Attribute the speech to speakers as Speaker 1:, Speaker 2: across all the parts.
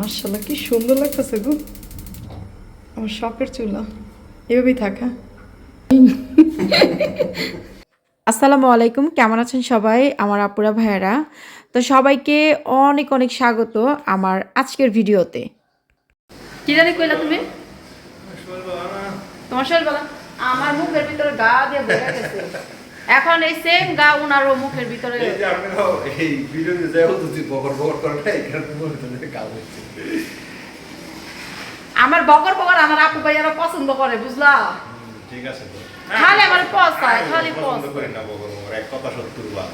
Speaker 1: মার্শাল্লাহ কি সুন্দর লাগতেছে গো। আমার শখের চুলা। এভাবেই থাকা আসসালামু আলাইকুম কেমন আছেন সবাই? আমার আপুরা ভাইয়েরা। তো সবাইকে অনেক অনেক স্বাগত আমার আজকের ভিডিওতে। কি জানি কইলা তুমি? তোমার শরীর বলা আমার মুখের ভিতরে গা দিয়ে ভরে গেছে। এখন এই সেম গা উনারও মুখের ভিতরে
Speaker 2: এই যে আপনারাও এই ভিডিওতে যাও যদি বকর বকর করে না এখানে মনে হচ্ছে কাজ হচ্ছে।
Speaker 1: আমার বকর বকর আমার আপু ভাইয়ারা পছন্দ করে বুঝলা?
Speaker 2: ঠিক আছে
Speaker 1: খালি আমার পচায়, খালি
Speaker 2: পছন্দ। করি না বকর বকর এক কথা সত্তর বার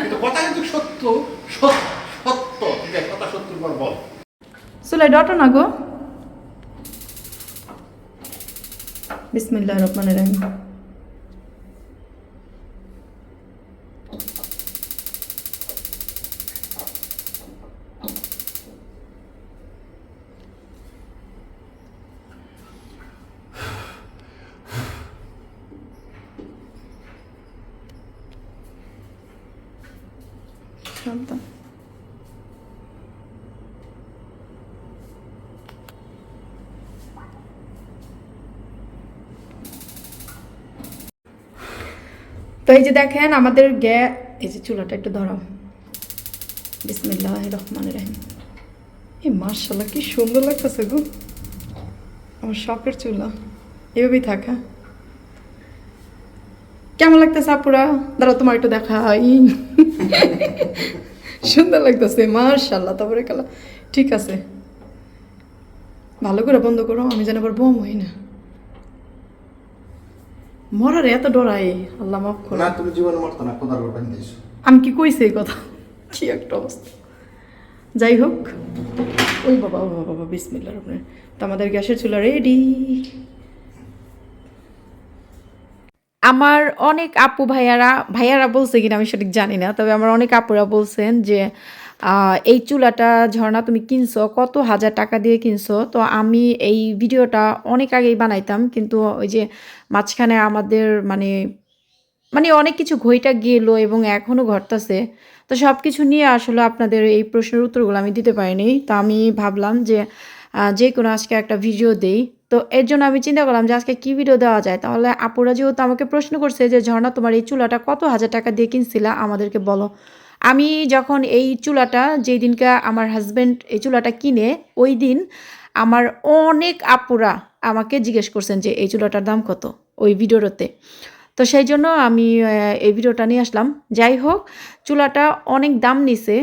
Speaker 2: কিন্তু কথা কিন্তু সত্য সত্য সত্য আছে কথা সত্তর বার বল।
Speaker 1: চুলাই ডটো না গো। বিসমিল্লাহ রহমান রহিম। শান্ত তো এই যে দেখেন আমাদের গ্যা এই যে চুলাটা একটু ধরাও বিসমিল্লাহ রহমান রাহিম। এই মার্শাল্লাহ কি সুন্দর লাগতেছে গো। আমার শখের চুলা। এভাবেই থাকা কেমন লাগতেছে আপুরা? দাঁড়া তোমার একটু দেখা হয় সুন্দর লাগতেছে মার্শাল্লাহ তারপরে কালা। ঠিক আছে। ভালো করে বন্ধ করো আমি যেন আবার বোম হই না। মরার এত ডরাই আল্লাহ মাফ করো।
Speaker 2: না তুমি জীবনে মরতো না দিয়েছ।
Speaker 1: আমি কি কইছি এই কথা? কি একটা অবস্থা। যাই হোক। ওই বাবা ও বাবা বাবা বিসমিল্লা রহমান তো আমাদের গ্যাসের চুলা রেডি আমার অনেক আপু ভাইয়ারা ভাইয়ারা বলছে কিনা আমি সঠিক জানি না, তবে আমার অনেক আপুরা বলছেন যে এই চুলাটা ঝর্ণা তুমি কিনছো, কত হাজার টাকা দিয়ে কিনছো? তো আমি এই ভিডিওটা অনেক আগেই বানাইতাম, কিন্তু ওই যে মাঝখানে আমাদের মানে মানে অনেক কিছু ঘইটা গেলো এবং এখনও ঘটতেছে। তো সব কিছু নিয়ে আসলে আপনাদের এই প্রশ্নের উত্তরগুলো আমি দিতে পারিনি। তো আমি ভাবলাম যে যে কোনো আজকে একটা ভিডিও দেই। তো এর জন্য আমি চিন্তা করলাম যে আজকে কী ভিডিও দেওয়া যায়? তাহলে আপুরা যেহেতু আমাকে প্রশ্ন করছে যে, ঝর্ণা, তোমার এই চুলাটা কত হাজার টাকা দিয়ে কিনছিলা? আমাদেরকে বলো। আমি যখন এই চুলাটা যেই দিনকে আমার হাজব্যান্ড এই চুলাটা কিনে, ওই দিন আমার অনেক আপুরা আমাকে জিজ্ঞেস করছেন যে, এই চুলাটার দাম কত? ওই ভিডিওতে তো সেই জন্য আমি এই ভিডিওটা নিয়ে আসলাম। যাই হোক, চুলাটা অনেক দাম নিছে।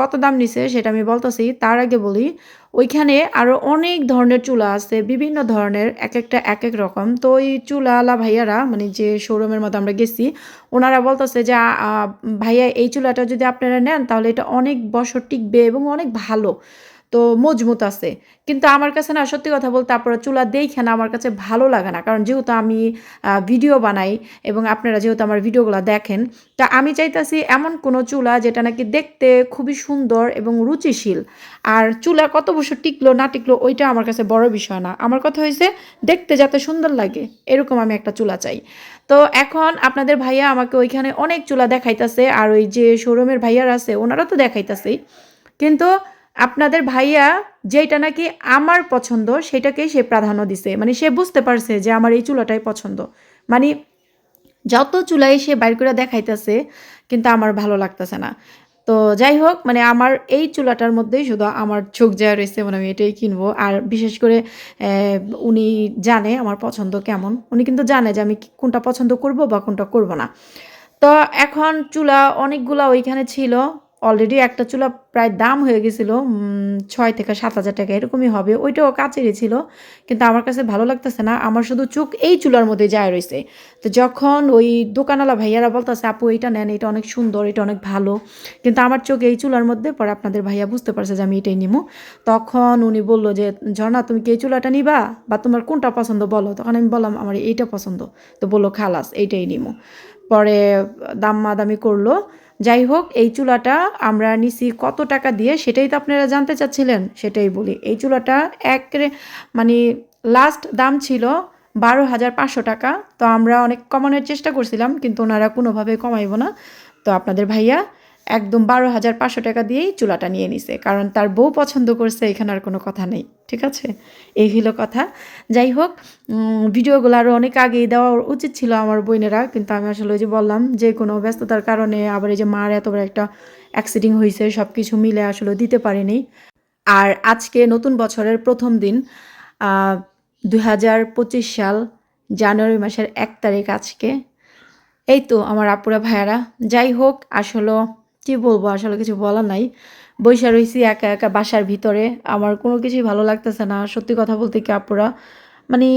Speaker 1: কত দাম নিছে সেটা আমি বলতেছি, তার আগে বলি, ওইখানে আরও অনেক ধরনের চুলা আছে, বিভিন্ন ধরনের, এক একটা, এক এক রকম। তো ওই চুলাওয়ালা ভাইয়ারা মানে যে শোরুমের মধ্যে আমরা গেছি, ওনারা বলতেছে যে ভাইয়া, এই চুলাটা যদি আপনারা নেন, তাহলে এটা অনেক বছর টিকবে এবং অনেক ভালো। তো মজবুত আছে। কিন্তু আমার কাছে না, সত্যি কথা বলতে আপনারা চুলা দেখে না আমার কাছে ভালো লাগে না। কারণ যেহেতু আমি ভিডিও বানাই এবং আপনারা যেহেতু আমার ভিডিওগুলো দেখেন, তা আমি চাইতাছি এমন কোনো চুলা যেটা নাকি দেখতে খুবই সুন্দর এবং রুচিশীল। আর চুলা কত বছর টিকলো না টিকলো ওইটা আমার কাছে বড় বিষয় না। আমার কথা হয়েছে দেখতে যাতে সুন্দর লাগে, এরকম আমি একটা চুলা চাই। তো এখন আপনাদের ভাইয়া আমাকে ওইখানে অনেক চুলা দেখাইতেছে, আর ওই যে শোরুমের ভাইয়ার আছে, ওনারা তো দেখাইতেছেই। কিন্তু আপনাদের ভাইয়া যেটা নাকি আমার পছন্দ, সেটাকেই সে প্রাধান্য দিছে। মানে সে বুঝতে পারছে যে আমার এই চুলাটাই পছন্দ। মানে যত চুলাই সে বাইর করে দেখাইতেছে, কিন্তু আমার ভালো লাগতেছে না। তো যাই হোক মানে আমার এই চুলাটার মধ্যেই শুধু আমার চোখ যায় রয়েছে মানে আমি এটাই কিনবো। আর বিশেষ করে উনি জানে আমার পছন্দ কেমন। উনি কিন্তু জানে যে আমি কোনটা পছন্দ করব বা কোনটা করব না। তো এখন চুলা অনেকগুলা ওইখানে ছিল। অলরেডি একটা চুলা প্রায় দাম হয়ে গেছিল ছয় থেকে সাত হাজার টাকা, এরকমই হবে। ওইটাও কাচেরই ছিল, কিন্তু আমার কাছে ভালো লাগতেছে না। আমার শুধু চোখ এই চুলার মধ্যে যায় রয়েছে তো যখন ওই দোকানওয়ালা ভাইয়ারা বলতেছে, আপু এইটা নেন, এটা অনেক সুন্দর, এটা অনেক ভালো। কিন্তু আমার চোখ এই চুলার মধ্যে, পরে আপনাদের ভাইয়া বুঝতে পারছে যে আমি এটাই নিবো তখন উনি বলল যে, ঝর্ণা, তুমি কি এই চুলাটা নিবা? বা তোমার কোনটা পছন্দ বলো? তখন আমি বললাম, আমার এইটা পছন্দ। তো বলল, খালাস, এইটাই নিবো পরে দামাদামি করল। যাই হোক, এই চুলাটা আমরা নিছি কত টাকা দিয়ে সেটাই তো আপনারা জানতে চাচ্ছিলেন, সেটাই বলি। এই চুলাটা এক মানে লাস্ট দাম ছিল বারো হাজার পাঁচশো টাকা। তো আমরা অনেক কমানোর চেষ্টা করছিলাম, কিন্তু ওনারা কোনোভাবে কমাইব না। তো আপনাদের ভাইয়া একদম বারো হাজার পাঁচশো টাকা দিয়েই চুলাটা নিয়ে নিছে, কারণ তার বউ পছন্দ করছে, এখানে আর কোনো কথা নেই, ঠিক আছে? এই হলো কথা। যাই হোক ভিডিওগুলো আরও অনেক আগেই দেওয়া উচিত ছিল আমার বোনেরা, কিন্তু আমি আসলে ওই যে বললাম, যে কোনো ব্যস্ততার কারণে আবার এই যে মার এত বড় একটা অ্যাক্সিডেন্ট হয়েছে সব কিছু মিলে আসলে দিতে পারিনি। আর আজকে নতুন বছরের প্রথম দিন দু হাজার পঁচিশ সাল, জানুয়ারি মাসের এক তারিখ আজকে। এই তো আমার আপুরা ভাইয়ারা, যাই হোক, আসলে কি বলব? আসলে কিছু বলার নাই। বৈশা রয়েছি একা একা বাসার ভিতরে। আমার কোনো কিছুই ভালো লাগতেছে না। সত্যি কথা বলতে কি আপুরা? মানে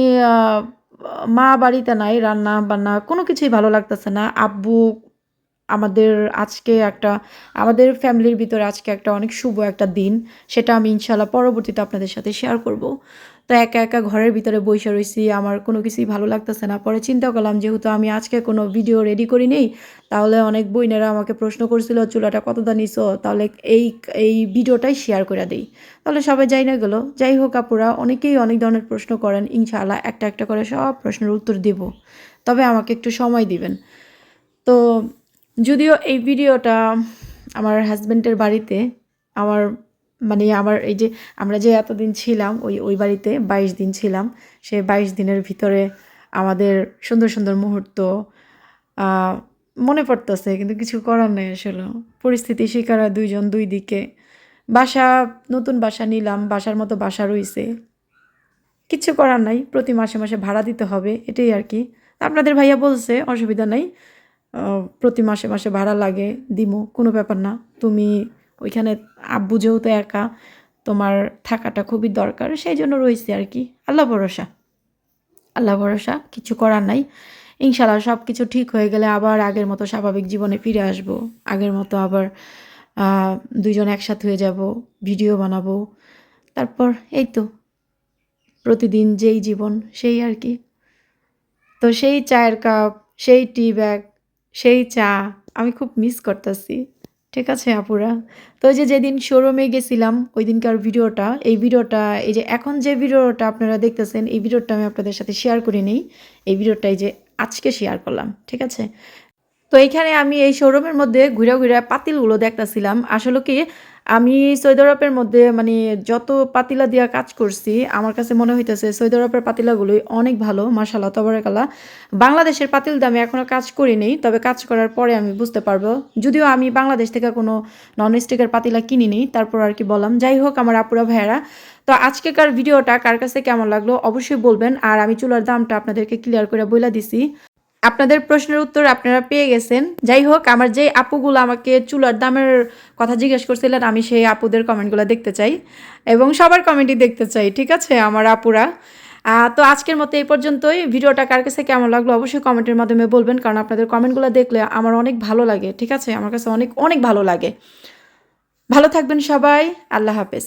Speaker 1: মা বাড়িতে নাই, রান্না বান্না কোনো কিছুই ভালো লাগতেছে না। আব্বু আমাদের আজকে একটা, আমাদের ফ্যামিলির ভিতরে আজকে একটা অনেক শুভ একটা দিন। সেটা আমি ইনশাল্লাহ পরবর্তীতে আপনাদের সাথে শেয়ার করব। তো একা একা ঘরের ভিতরে বসে রয়েছি আমার কোনো কিছুই ভালো লাগতেছে না। পরে চিন্তা করলাম, যেহেতু আমি আজকে কোনো ভিডিও রেডি করি নেই, তাহলে অনেক বইনেরা আমাকে প্রশ্ন করছিল, চুলাটা কত দা নিছো? তাহলে এই এই ভিডিওটাই শেয়ার করে দিই। তাহলে সবাই যাই না গেলো। যাই হোক আপুরা, অনেকেই অনেক ধরনের প্রশ্ন করেন, ইনশাআল্লাহ একটা একটা করে সব প্রশ্নের উত্তর দেব। তবে আমাকে একটু সময় দিবেন। তো যদিও এই ভিডিওটা আমার হাজব্যান্ডের বাড়িতে, আমার মানে আমার এই যে আমরা যে এতদিন ছিলাম, ওই ওই বাড়িতে বাইশ দিন ছিলাম, সে বাইশ দিনের ভিতরে আমাদের সুন্দর সুন্দর মুহূর্ত মনে পড়তেছে, কিন্তু কিছু করার নেই আসলে। পরিস্থিতি শিকার দুইজন দুই দিকে। বাসা, নতুন বাসা নিলাম, বাসার মতো বাসা রইছে। কিচ্ছু করার নাই, প্রতি মাসে মাসে ভাড়া দিতে হবে, এটাই আর কি। আপনাদের ভাইয়া বলছে, অসুবিধা নাই প্রতি মাসে মাসে ভাড়া লাগে, দিমু, কোনো ব্যাপার না। তুমি ওইখানে আব্বু যেহেতু একা, তোমার থাকাটা খুবই দরকার, সেই জন্য রয়েছে আর কি। আল্লাহ ভরসা। আল্লাহ ভরসা, কিছু করার নাই। ইনশাল্লাহ সব কিছু ঠিক হয়ে গেলে আবার আগের মতো স্বাভাবিক জীবনে ফিরে আসব। আগের মতো আবার দুজন একসাথে হয়ে যাব, ভিডিও বানাবো। তারপর এই তো, প্রতিদিন যেই জীবন, সেই আর কি। তো সেই চায়ের কাপ, সেই টি ব্যাগ, সেই চা, আমি খুব মিস করতেছি। ঠিক আছে, আপুরা। তো ওই যে যেদিন শোরুমে গেছিলাম ওই দিনকার ভিডিওটা, এই ভিডিওটা, এই যে এখন যে ভিডিওটা আপনারা দেখতেছেন, এই ভিডিওটা আমি আপনাদের সাথে শেয়ার করে নিই। এই ভিডিওটা এই যে আজকে শেয়ার করলাম, ঠিক আছে? তো এইখানে আমি এই শোরুমের মধ্যে ঘুরে ঘুরে পাতিলগুলো দেখতেছিলাম। আসলে কি আমি সৌদি আরবের মধ্যে মানে যত পাতিলা দিয়া কাজ করছি, আমার কাছে মনে হইতেছে সৌদি আরবের পাতিলাগুলোই অনেক ভালো মাসাল্লাহ তবরাকাল্লাহ। বাংলাদেশের পাতিল দামে এখনও কাজ করিনি তবে কাজ করার পরে আমি বুঝতে পারব। যদিও আমি বাংলাদেশ থেকে কোনো নন স্টিকের পাতিলা কিনি কিনিনি তারপর আর কি বললাম। যাই হোক, আমার আপুরা ভাইয়েরা, তো আজকেকার ভিডিওটা কার কাছে কেমন লাগল অবশ্যই বলবেন, আর আমি চুলার দামটা আপনাদেরকে ক্লিয়ার করে বলে দিছি। আপনাদের প্রশ্নের উত্তর আপনারা পেয়ে গেছেন। যাই হোক, আমার যে আপুগুলো আমাকে চুলার দামের কথা জিজ্ঞেস করছিলেন, আমি সেই আপুদের কমেন্টগুলো দেখতে চাই এবং সবার কমেন্টই দেখতে চাই, ঠিক আছে, আমার আপুরা? তো আজকের মতো এই পর্যন্তই। ভিডিওটা কার কাছে কেমন লাগল অবশ্যই কমেন্টের মাধ্যমে বলবেন, কারণ আপনাদের কমেন্টগুলো দেখলে আমার অনেক ভালো লাগে, ঠিক আছে? আমার কাছে অনেক অনেক ভালো লাগে। ভালো থাকবেন সবাই, আল্লাহ হাফেজ।